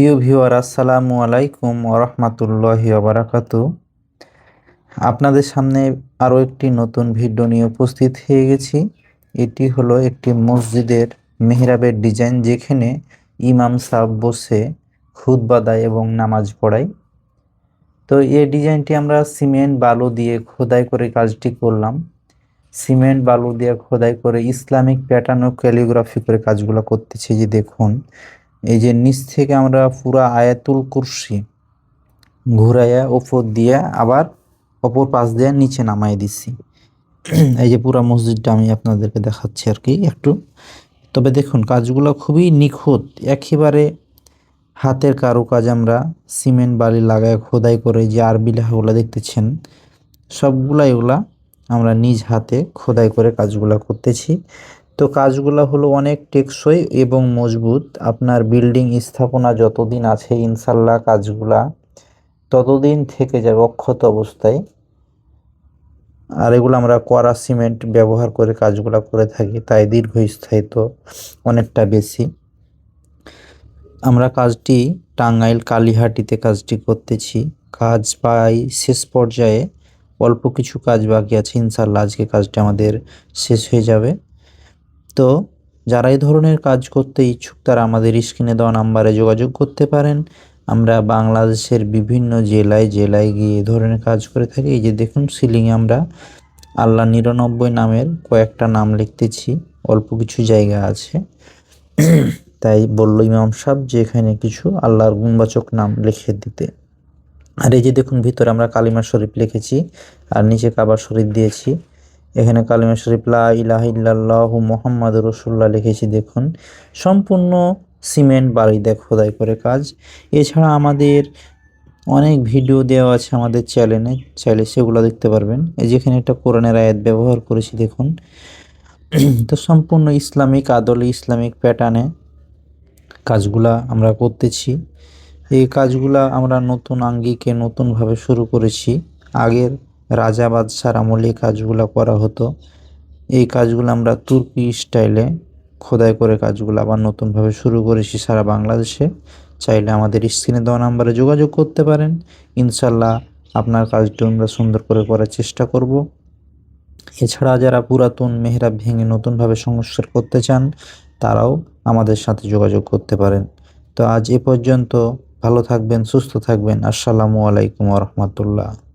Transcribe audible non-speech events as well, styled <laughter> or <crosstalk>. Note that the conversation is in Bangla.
প্রিয় ভিউয়ার, আসসালামু আলাইকুম ওরহমাতুল্লাহি বারাকাতু আপনাদের সামনে আরও একটি নতুন ভিডিও নিয়ে উপস্থিত হয়ে গেছি। এটি হলো একটি মসজিদের মেহরাবের ডিজাইন, যেখানে ইমাম সাহেব বসে খুদ দেয় এবং নামাজ পড়ায়। তো এই ডিজাইনটি আমরা সিমেন্ট বালু দিয়ে খোদাই করে কাজটি করলাম। সিমেন্ট বালু দিয়ে খোদাই করে ইসলামিক প্যাটার্ন ও ক্যালিগ্রাফি করে কাজগুলো করতেছি যে দেখুন। এই যে নিচ থেকে আমরা পুরা আয়াতুল কুরসি ঘুরাইয়া ওপর দিয়ে আবার অপর পাশ দিয়ে নিচে নামাই দিছি। <clears throat> এই যে পুরা মসজিদটা আমি আপনাদেরকে দেখাচ্ছি আর কি একটু। তবে দেখুন, কাজগুলো খুবই নিখুঁত। একেবারে হাতের কারুকাজ আমরা সিমেন্ট, বালি লাগায় খোদাই করে যে আরবি লেখাগুলো দেখতেছেন, সবগুলাই এগুলা আমরা নিজ হাতে খোদাই করে কাজগুলো করতেছি। তো কাজগুলো হলো অনেক টেকসই এবং মজবুত। আপনার বিল্ডিং স্থাপনা যতদিন আছে ইনশাল্লাহ কাজগুলা ততদিন থেকে যাবে অক্ষত অবস্থায়। আর এগুলো আমরা কড়া সিমেন্ট ব্যবহার করে কাজগুলো করে থাকি, তাই দীর্ঘস্থায়িত্ব অনেকটা বেশি। আমরা কাজটি টাঙ্গাইল কালীহাটিতে কাজটি করতেছি। কাজ পাই শেষ পর্যায়ে অল্প কিছু কাজ বাকি আছে ইনশাল্লাহ আজকে কাজটা আমাদের শেষ হয়ে যাবে। তো যারা এই ধরনের কাজ করতে ইচ্ছুক, তারা আমাদের স্ক্রিনে দেওয়া নাম্বারে যোগাযোগ করতে পারেন। আমরা বাংলাদেশের বিভিন্ন জেলায় জেলায় গিয়ে ধরনের কাজ করে থাকি। এই যে দেখুন সিলিংয়ে আমরা আল্লাহ নিরানব্বই নামের কয়েকটা নাম লিখতেছি। অল্প কিছু জায়গা আছে। তাই বলল ইমাম সাহেব যে এখানে কিছু আল্লাহর গুণবাচক নাম লিখে দিতে। আর এই যে দেখুন, ভিতরে আমরা কালিমা শরীফ লিখেছি, আর নিচে কাবার শরীফ দিয়েছি। এখানে কালিমা শরীফ, লা ইলাহ ইল্লাল্লাহু মোহাম্মদ রসুল্লাহ লিখেছি, দেখুন। সম্পূর্ণ সিমেন্ট বাড়ি, দেখ, খোদাই করে কাজ। এছাড়া আমাদের অনেক ভিডিও দেওয়া আছে আমাদের চ্যানেলে, চাইলে সেগুলো দেখতে পারবেন। এই যেখানে একটা কোরআনের আয়াত ব্যবহার করেছি, দেখুন। তো সম্পূর্ণ ইসলামিক, আদলে ইসলামিক প্যাটার্নে কাজগুলা আমরা করতেছি। এই কাজগুলা আমরা নতুন আঙ্গিকে নতুনভাবে শুরু করেছি। আগের রাজা বাদশার আমলে কাজগুলো করা হতো। এই কাজগুলো আমরা তুর্কি স্টাইলে খোদাই করে কাজগুলো আবার নতুনভাবে শুরু করেছি সারা বাংলাদেশে। চাইলে আমাদের স্ক্রিনে দেওয়া নাম্বারে যোগাযোগ করতে পারেন। ইনশাল্লাহ আপনার কাজটি আমরা সুন্দর করে করার চেষ্টা করব। এছাড়া যারা পুরাতন মেহরাব ভেঙে নতুনভাবে সংস্কার করতে চান, তারাও আমাদের সাথে যোগাযোগ করতে পারেন। তো আজ এ পর্যন্ত ভালো থাকবেন, সুস্থ থাকবেন। আসসালামু আলাইকুম রহমতুল্লাহ।